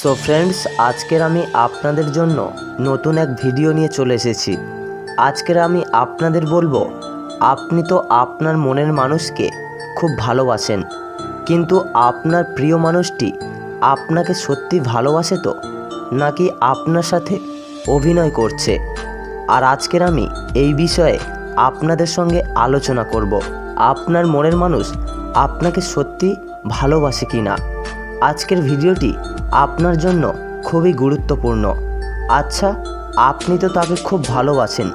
So friends আজকের আমি আপনাদের জন্য নতুন এক ভিডিও নিয়ে চলে এসেছি। আজকের আমি আপনাদের বলব, আপনি তো আপনার মনের মানুষকে খুব ভালোবাসেন, কিন্তু আপনার প্রিয় মানুষটি আপনাকে সত্যি ভালোবাসে তো? নাকি আপনার সাথে অভিনয় করছে? আর আজকের আমি এই বিষয়ে আপনাদের সঙ্গে আলোচনা করব। আপনার মনের মানুষ আপনাকে সত্যি ভালোবাসে কি না আজকের ভিডিওটি আপনার জন্য খুবই গুরুত্বপূর্ণ। আচ্ছা আপনি তো তাকে খুব ভালোবাসেন,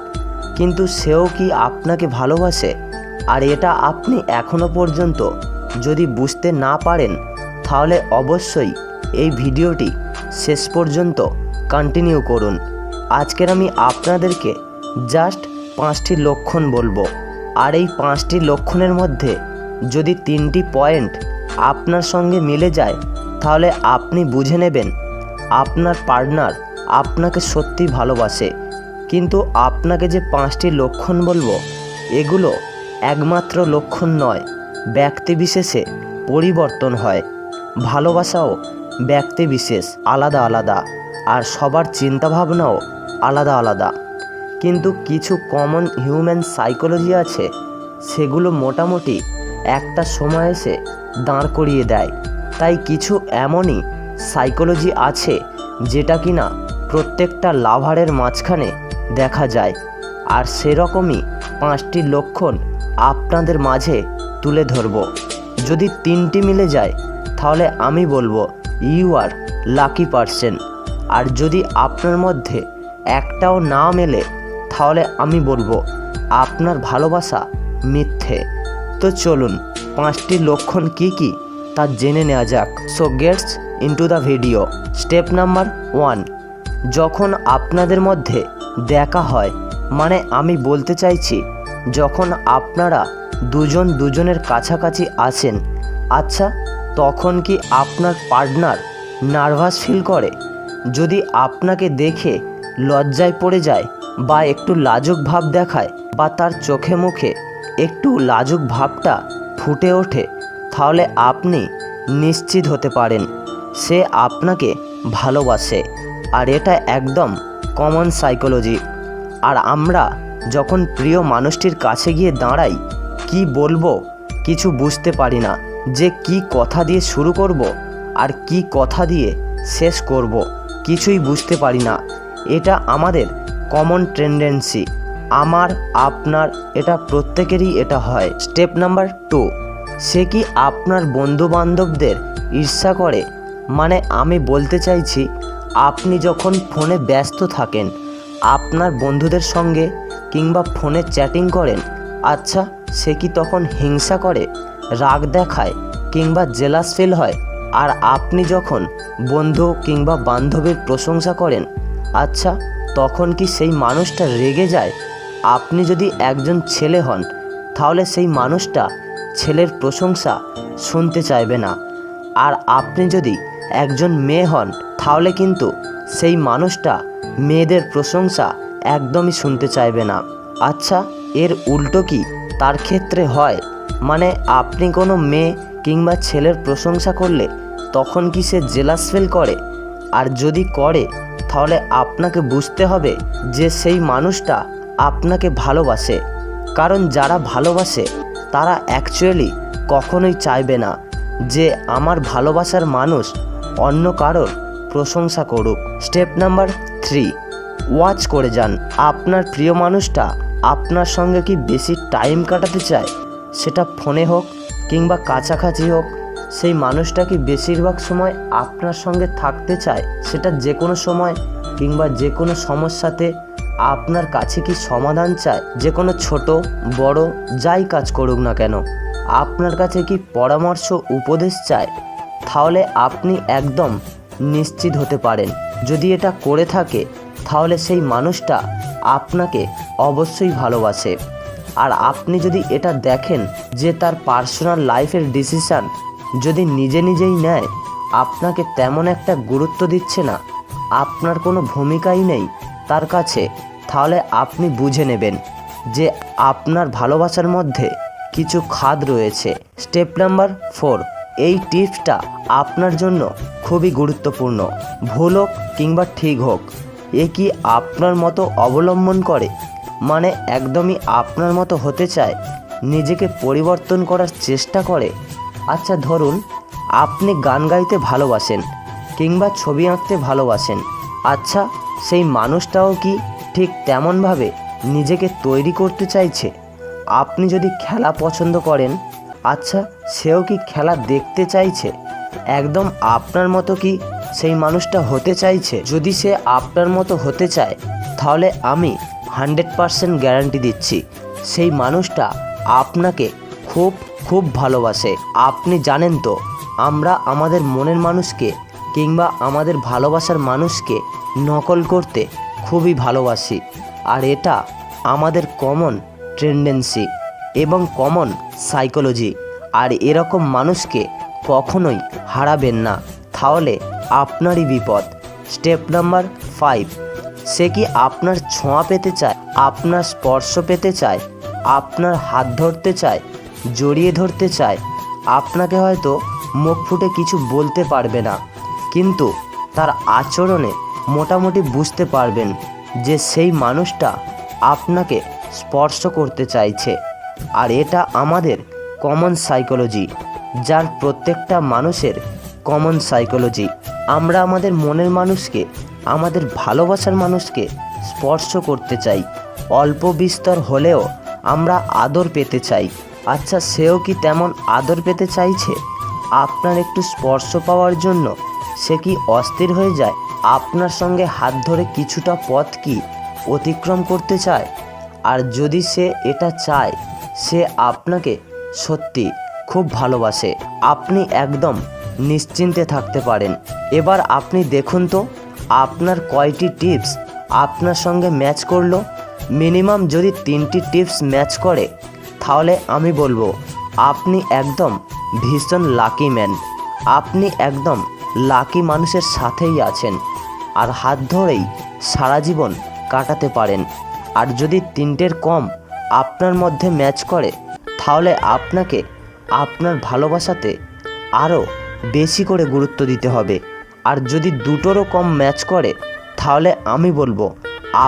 কিন্তু সেও কি আপনাকে ভালোবাসে? আর এটা আপনি এখনও পর্যন্ত যদি বুঝতে না পারেন, তাহলে অবশ্যই এই ভিডিওটি শেষ পর্যন্ত কন্টিনিউ করুন। আজকের আমি আপনাদেরকে জাস্ট পাঁচটি লক্ষণ বলব। আর এই পাঁচটি লক্ষণের মধ্যে যদি তিনটি পয়েন্ট আপনার সঙ্গে মিলে যায় তাহলে আপনি বুঝে নেবেন, আপনার পার্টনার আপনাকে সত্যি ভালোবাসে। কিন্তু আপনাকে যে পাঁচটি লক্ষণ বলব, এগুলো একমাত্র লক্ষণ নয় ব্যক্তিবিশেষে পরিবর্তন হয়। ভালোবাসাও ব্যক্তিবিশেষ আলাদা আলাদা, আর সবার চিন্তাভাবনাও আলাদা আলাদা। কিন্তু কিছু কমন হিউম্যান সাইকোলজি আছে, সেগুলো মোটামুটি একটা সময় এসে দাঁড় করিয়ে দেয়। তাই কিছু এমনই সাইকোলজি আছে যেটা কিনা প্রত্যেকটা লাভারের মাঝখানে দেখা যায়। আর সেরকমই পাঁচটি লক্ষণ আপনাদের মাঝে তুলে ধরব। যদি তিনটি মিলে যায়, তাহলে আমি বলব ইউ আর লাকি পারসন আর যদি আপনার মধ্যে একটাও না মেলে, তাহলে আমি বলব আপনার ভালোবাসা মিথ্যে। তো চলুন, পাঁচটি লক্ষণ কি কি? তা জেনে নেওয়া যাক। So gets into the video step number one যখন আপনাদের মধ্যে দেখা হয় মানে আমি বলতে চাইছি, যখন আপনারা দুজন দুজনের কাছাকাছি আছেন আচ্ছা তখন কি আপনার পার্টনার নার্ভাস ফিল করে? যদি আপনাকে দেখে লজ্জায় পড়ে যায় বা একটু লাজুক ভাব দেখায় বা তার চোখে মুখে একটু লাজুক ভাবটা ফুটে ওঠে তাহলে আপনি নিশ্চিত হতে পারেন। সে আপনাকে ভালোবাসে। আর এটা একদম কমন সাইকোলজি আর আমরা যখন প্রিয় মানুষটির কাছে গিয়ে দাঁড়াই, কি বলব কিছু বুঝতে পারি না যে কি কথা দিয়ে শুরু করব আর কি কথা দিয়ে শেষ করব। কিছুই বুঝতে পারি না। এটা আমাদের কমন টেন্ডেন্সি আমার, আপনার, এটা প্রত্যেকেরই এটা হয়। স্টেপ নাম্বার টু সে কি আপনার বন্ধু বান্ধবদের ঈর্ষা করে? মানে আমি বলতে চাইছি, আপনি যখন ফোনে ব্যস্ত থাকেন, আপনার বন্ধুদের সঙ্গে কিংবা ফোনে চ্যাটিং করেন আচ্ছা সে কি তখন হিংসা করে, রাগ দেখায় কিংবা জেলাস ফিল হয়? আর আপনি যখন বন্ধু কিংবা বান্ধবীর প্রশংসা করেন আচ্ছা তখন কি সেই মানুষটা রেগে যায়? আপনি যদি একজন ছেলে হন, তাহলে সেই মানুষটা ছেলের প্রশংসা শুনতে চাইবে না। আর আপনি যদি একজন মেয়ে হন, তাহলে কিন্তু সেই মানুষটা মেয়েদের প্রশংসা একদমই শুনতে চাইবে না। আচ্ছা এর উল্টো কি তার ক্ষেত্রে হয়? মানে আপনি কোনো মেয়ে কিংবা ছেলের প্রশংসা করলে তখন কি সে জেলাস ফিল করে? আর যদি করে, তাহলে আপনাকে বুঝতে হবে যে সেই মানুষটা আপনাকে ভালোবাসে। কারণ যারা ভালোবাসে তারা অ্যাকচুয়ালি কখনোই চাইবে না যে আমার ভালোবাসার মানুষ অন্য কারোর প্রশংসা করুক। স্টেপ নাম্বার থ্রি ওয়াচ করে যান, আপনার প্রিয় মানুষটা আপনার সঙ্গে কি বেশি টাইম কাটাতে চায়? সেটা ফোনে হোক কিংবা কাছাকাছি হোক, সেই মানুষটা কি বেশিরভাগ সময় আপনার সঙ্গে থাকতে চায়? সেটা যে কোনো সময় কিংবা যে কোনো সমস্যাতে আপনার কাছে কি সমাধান চায় যে কোনো ছোট, বড়, যাই কাজ করুক না কেন, আপনার কাছে কি পরামর্শ, উপদেশ চায় তাহলে আপনি একদম নিশ্চিত হতে পারেন। যদি এটা করে থাকে, তাহলে সেই মানুষটা আপনাকে অবশ্যই ভালোবাসে। আর আপনি যদি এটা দেখেন যে তার পার্সোনাল লাইফের ডিসিশান যদি নিজে নিজেই নেয়, আপনাকে তেমন একটা গুরুত্ব দিচ্ছে না, আপনার কোনো ভূমিকাই নেই তার কাছে, তাহলে আপনি বুঝে নেবেন যে আপনার ভালোবাসার মধ্যে কিছু খাদ রয়েছে। স্টেপ নাম্বার ফোর, এই টিপসটা আপনার জন্য খুবই গুরুত্বপূর্ণ। ভুল হোক কিংবা ঠিক হোক, এ কি আপনার মতো অবলম্বন করে? মানে একদমই আপনার মতো হতে চায়? নিজেকে পরিবর্তন করার চেষ্টা করে? আচ্ছা ধরুন আপনি গান গাইতে ভালোবাসেন কিংবা ছবি আঁকতে ভালোবাসেন। আচ্ছা সেই মানুষটাও কি ঠিক তেমনভাবে নিজেকে তৈরি করতে চাইছে? আপনি যদি খেলা পছন্দ করেন আচ্ছা সেও কি খেলা দেখতে চাইছে? একদম আপনার মতো কি সেই মানুষটা হতে চাইছে? যদি সে আপনার মতো হতে চায়, তাহলে আমি হান্ড্রেড পারসেন্ট গ্যারান্টি দিচ্ছি। সেই মানুষটা আপনাকে খুব খুব ভালোবাসে। আপনি জানেন তো, আমরা আমাদের মনের মানুষকে কিংবা আমাদের ভালোবাসার মানুষকে নকল করতে খুবই ভালোবাসি। আর এটা আমাদের কমন টেন্ডেন্সি এবং কমন সাইকোলজি আর এরকম মানুষকে কখনোই হারাবেন না। তাহলে আপনারই বিপদ। স্টেপ নাম্বার ফাইভ সে কি আপনার ছোঁয়া পেতে চায়? আপনার স্পর্শ পেতে চায়? আপনার হাত ধরতে চায়? জড়িয়ে ধরতে চায়? আপনাকে হয়তো মুখ ফুটে কিছু বলতে পারবে না। কিন্তু তার আচরণে মোটামুটি বুঝতে পারবেন যে সেই মানুষটা আপনাকে স্পর্শ করতে চাইছে। আর এটা আমাদের কমন সাইকোলজি যার প্রত্যেকটা মানুষের কমন সাইকোলজি আমরা আমাদের মনের মানুষকে, আমাদের ভালোবাসার মানুষকে স্পর্শ করতে চাই। অল্প বিস্তর হলেও আমরা আদর পেতে চাই। আচ্ছা সেও কি তেমন আদর পেতে চাইছে? আপনার একটু স্পর্শ পাওয়ার জন্য সে কি অস্থির হয়ে যায়? আপনার সঙ্গে হাত ধরে কিছুটা পথ কি অতিক্রম করতে চায়? আর যদি সে এটা চায়, সে আপনাকে সত্যি খুব ভালোবাসে। আপনি একদম নিশ্চিন্তে থাকতে পারেন। এবার আপনি দেখুন তো, আপনার কয়টি টিপস আপনার সঙ্গে ম্যাচ করল? মিনিমাম যদি তিনটি টিপস ম্যাচ করে, তাহলে আমি বলব, আপনি একদম ভীষণ লাকি ম্যান। আপনি একদম লাকি মানুষের সাথেই আছেন। আর হাত ধরেই সারা জীবন কাটাতে পারেন। আর যদি তিনটের কম আপনার মধ্যে ম্যাচ করে, তাহলে আপনাকে আপনার ভালোবাসাতে আরও বেশি করে গুরুত্ব দিতে হবে। আর যদি দুটোরও কম ম্যাচ করে, তাহলে আমি বলব,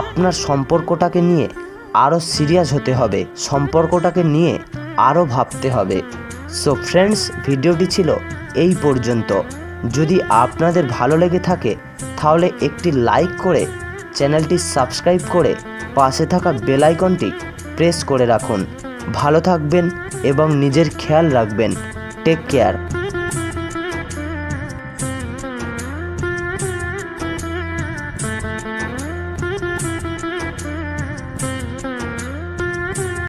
আপনার সম্পর্কটাকে নিয়ে আরও সিরিয়াস হতে হবে, সম্পর্কটাকে নিয়ে আরও ভাবতে হবে। সো ফ্রেন্ডস ভিডিওটি ছিল এই পর্যন্ত। যদি আপনাদের ভালো লেগে থাকে তাহলে একটি লাইক করে চ্যানেলটি সাবস্ক্রাইব করে পাশে থাকা বেল আইকনটি প্রেস করে রাখুন। ভালো থাকবেন এবং নিজের খেয়াল রাখবেন। Take care.